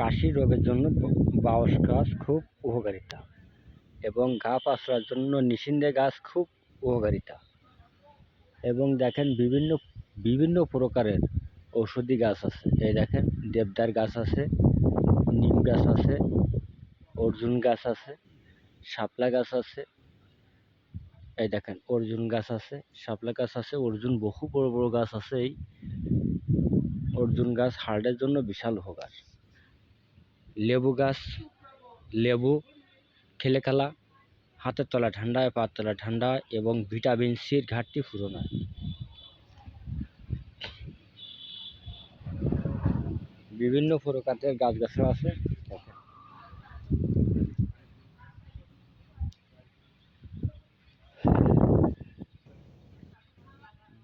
কাশি রোগের জন্য ব- বাউশ গাছ খুব উপকারিতা এবং ঘা পাচড়ার জন্য নিশিন্দে গাছ খুব উপকারিতা। এবং দেখেন বিভিন্ন বিভিন্ন প্রকারের ঔষধি গাছ আছে। এই দেখেন, দেবদার গাছ আছে, নিম গাছ আছে, অর্জুন গাছ আছে, শাপলা গাছ আছে, এই দেখেন, অর্জুন গাছ আছে, শাপলা গাছ আছে, অর্জুন বহু বড় বড় গাছ আছে, এই অর্জুন গাছ হার্টের জন্য বিশাল উপকার। লেবু গাছ, লেবু খেলে খেলা হাতের তলা ঠান্ডা, পায়ের তলা ঠান্ডা এবং ভিটামিন সির ঘাটতি পূরণ হয়। বিভিন্ন প্রকারের গাছগাছরা আছে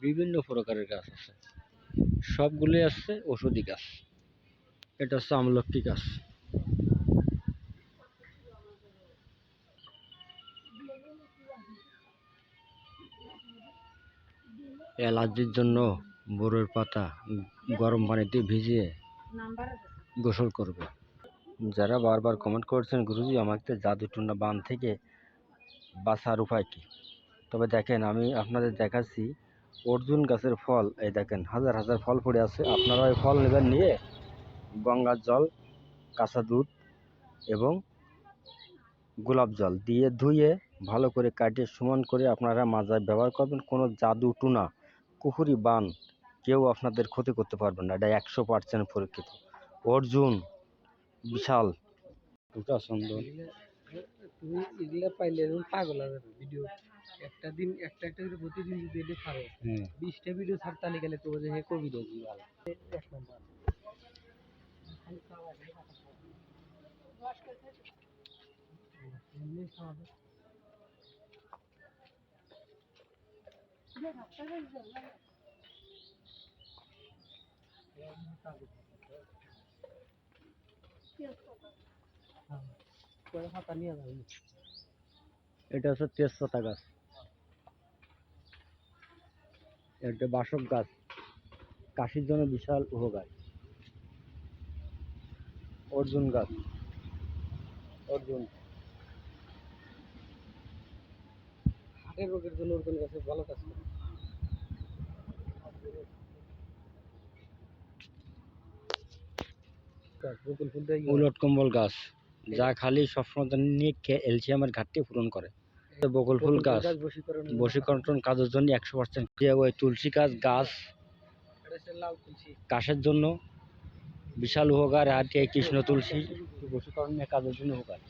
বিভিন্ন প্রকারের গাছ আছে। সবগুলোই আছে ওষুধি গাছ। এটা হচ্ছে আমলকি গাছ। অ্যালার্জির জন্য বড়ের পাতা গরম পানিতে ভিজিয়ে গোসল করবে। যারা বারবার কমেন্ট করছেন, গুরুজি, আমাকে জাদু টুনা বান থেকে বাঁচার উপায় কি? তবে দেখেন, আমি আপনাদের দেখাচ্ছি, অর্জুন গাছের ফল। এই দেখেন, হাজার হাজার ফল পড়ে আছে। আপনারা ওই ফল নেবেন নিয়ে গঙ্গার জল কাঁচা দুধ এবং গোলাপ জল দিয়ে ধুয়ে ভালো করে কাটিয়ে সমান করে আপনারা মাজায় ব্যবহার করবেন। কোনো জাদু টুনা কুহুরি বান কেউ আপনাদের ক্ষতি করতে পারবে না। এটা একশো পার্সেন্ট পরীক্ষিত অর্জুন বিশাল। দুটা সুন্দর এগুলা পাইলে পাগল হবে ভিডিও একটা দিন একটা একটা করে প্রতিদিন যদি এটা ছাড়ো বিশটা ভিডিও ছাড়তে গেলে তো হে কবি এক নম্বর। করে ফাতা নিয়ে যাব এটা হচ্ছে তেজপাতা গাছ। এটা বাসক গাছ। কাশির জন্য বিশাল উপকার। অর্জুন গাছ। অর্জুন। হাটের রোগের জন্য ওরকম গাছে ভালো কাজ করে। বকুল ফুল দিয়ে উলট কম্বল গাছ। যা খালি সবসময় নিয়ে ক্যালসিয়ামের ঘাটতি পূরণ করে। বকুল ফুল গাছ বশীকরণ কাজের জন্য একশো পার্সেন্ট ওই তুলসী গাছ গাছ কাশের জন্য বিশাল উপকার আর কি এই কৃষ্ণ তুলসী বশীকরণের কাজের জন্য উপকার